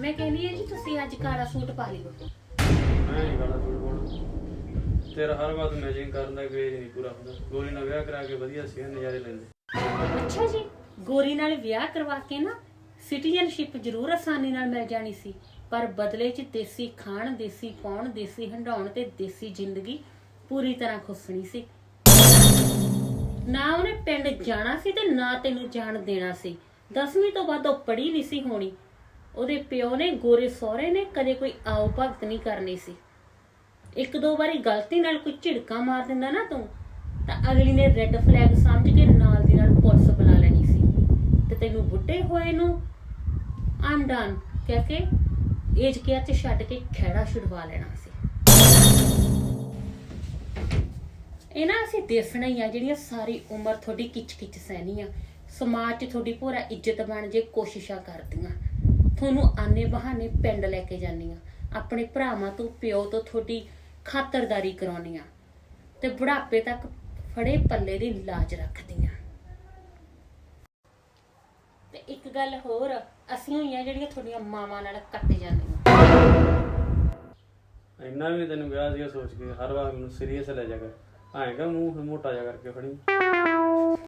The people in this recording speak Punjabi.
ਮੈਂ ਕਹਿੰਦੀ ਹਾਂ ਜੀ ਤੁਸੀਂ ਅੱਜ ਕਾਲਾ ਸੂਟ ਪਾ ਲਿਓ। ਮੈਂ ਨਹੀਂ ਕਾਲਾ ਸੂਟ ਪਾਉਣਾ। ਤੇਰਾ ਹਰ ਵਾਰ ਮੈਚਿੰਗ ਕਰਨ ਦਾ ਗ੍ਰੇਜ ਨਹੀਂ ਪੂਰਾ ਹੁੰਦਾ। ਗੋਰੀ ਨਾਲ ਵਿਆਹ ਕਰਾ ਕੇ ਵਧੀਆ ਸੀ ਨਜ਼ਾਰੇ ਲੈਂਦੇ। ਅੱਛਾ ਜੀ ਗੋਰੀ ਨਾਲ ਵਿਆਹ ਕਰਵਾ ਕੇ ਨਾ ਸਿਟੀਜ਼ਨਸ਼ਿਪ ਜ਼ਰੂਰ ਆਸਾਨੀ ਨਾਲ ਮਿਲ ਜਾਣੀ ਸੀ। ਪਰ ਬਦਲੇ 'ਚ ਦੇਸੀ ਖਾਣ ਦੇਸੀ ਪਾਉਣ ਦੇਸੀ ਹੰਡਾਉਣ ਤੇ ਦੇਸੀ ਜ਼ਿੰਦਗੀ ਪੂਰੀ ਤਰ੍ਹਾਂ ਖੁੱਸਣੀ ਸੀ। ਨਾ ਉਹਨੇ ਪਿੰਡ ਜਾਣਾ ਸੀ ਤੇ ਨਾ ਤੈਨੂੰ ਜਾਣ ਦੇਣਾ ਸੀ। 10ਵੀਂ ਤੋਂ ਬਾਅਦ ਉਹ ਪੜ੍ਹੀ ਨਹੀਂ ਸੀ ਹੋਣੀ। ਉਹਦੇ ਪਿਓ ਨੇ, ਗੋਰੇ ਸਹੁਰੇ ਨੇ, ਕਦੇ ਕੋਈ ਆਓ ਭਗਤ ਨਹੀਂ ਕਰਨੀ ਸੀ। ਇੱਕ ਦੋ ਵਾਰੀ ਗਲਤੀ ਨਾਲ ਕੋਈ ਝਿੜਕਾ ਮਾਰ ਦਿੰਦਾ ਨਾ ਤੂੰ, ਤਾਂ ਅਗਲੀ ਨੇ ਰੈੱਡ ਫਲੈਗ ਸਮਝ ਕੇ ਨਾਲ ਦੀ ਨਾਲ ਪੁਲਿਸ ਬੁਲਾ ਲੈਣੀ ਸੀ। ਤੇ ਤੈਨੂੰ ਬੁੱਢੇ ਹੋਏ ਨੂੰ ਆਮ ਡਨ ਕਹਿ ਕੇ ਏਜ ਕੇਅਰ ਚ ਛੱਡ ਕੇ ਖਹਿੜਾ ਛੁਡਵਾ ਲੈਣਾ ਸੀ। ਇਹ ਨਾ ਅਸੀਂ ਦੇਖਣਾ ਹੀ ਆ, ਜਿਹੜੀਆਂ ਸਾਰੀ ਉਮਰ ਤੁਹਾਡੀ ਕਿਚ ਕਿਚ ਸਹਿਣੀ ਆ। ਸਮਾਜ 'ਚ ਤੁਹਾਡੀ ਪੂਰਾ ਇੱਜ਼ਤ ਬਣ ਜੇ ਕੋਸ਼ਿਸ਼ਾਂ ਕਰਦੀਆਂ। ਤੁਹਾਨੂੰ ਆਨੇ ਬਹਾਨੇ ਪਿੰਡ ਲੈ ਕੇ ਜਾਂਦੀਆਂ ਆਪਣੇ ਭਰਾਵਾਂ ਤੋਂ, ਪਿਓ ਤੋਂ ਤੁਹਾਡੀ ਖਾਤਰਦਾਰੀ ਕਰਾਉਣੀਆਂ ਤੇ ਬੁਢਾਪੇ ਤੱਕ ਫੜੇ ਪੱਲੇ ਦੀ ਲਾਜ ਰੱਖਦੀਆਂ ਤੇ ਇੱਕ ਗੱਲ ਹੋਰ, ਅਸੀਂ ਹੋਈਆਂ ਜਿਹੜੀਆਂ ਤੁਹਾਡੀਆਂ ਮਾਵਾਂ ਨਾਲ ਕੱਟ ਜਾਂਦੀਆਂ। ਇੰਨਾ ਵੀ ਤੈਨੂੰ ਵਿਆਹ ਸੀਗਾ ਸੋਚ ਕੇ, ਹਰ ਵਾਰ ਮੈਨੂੰ ਸੀਰੀਅਸ ਲੈ ਜਾ ਕਰ। ਆਏਗਾ ਮੂੰਹ ਮੋਟਾ ਜਾ ਕਰਕੇ ਫੜੀ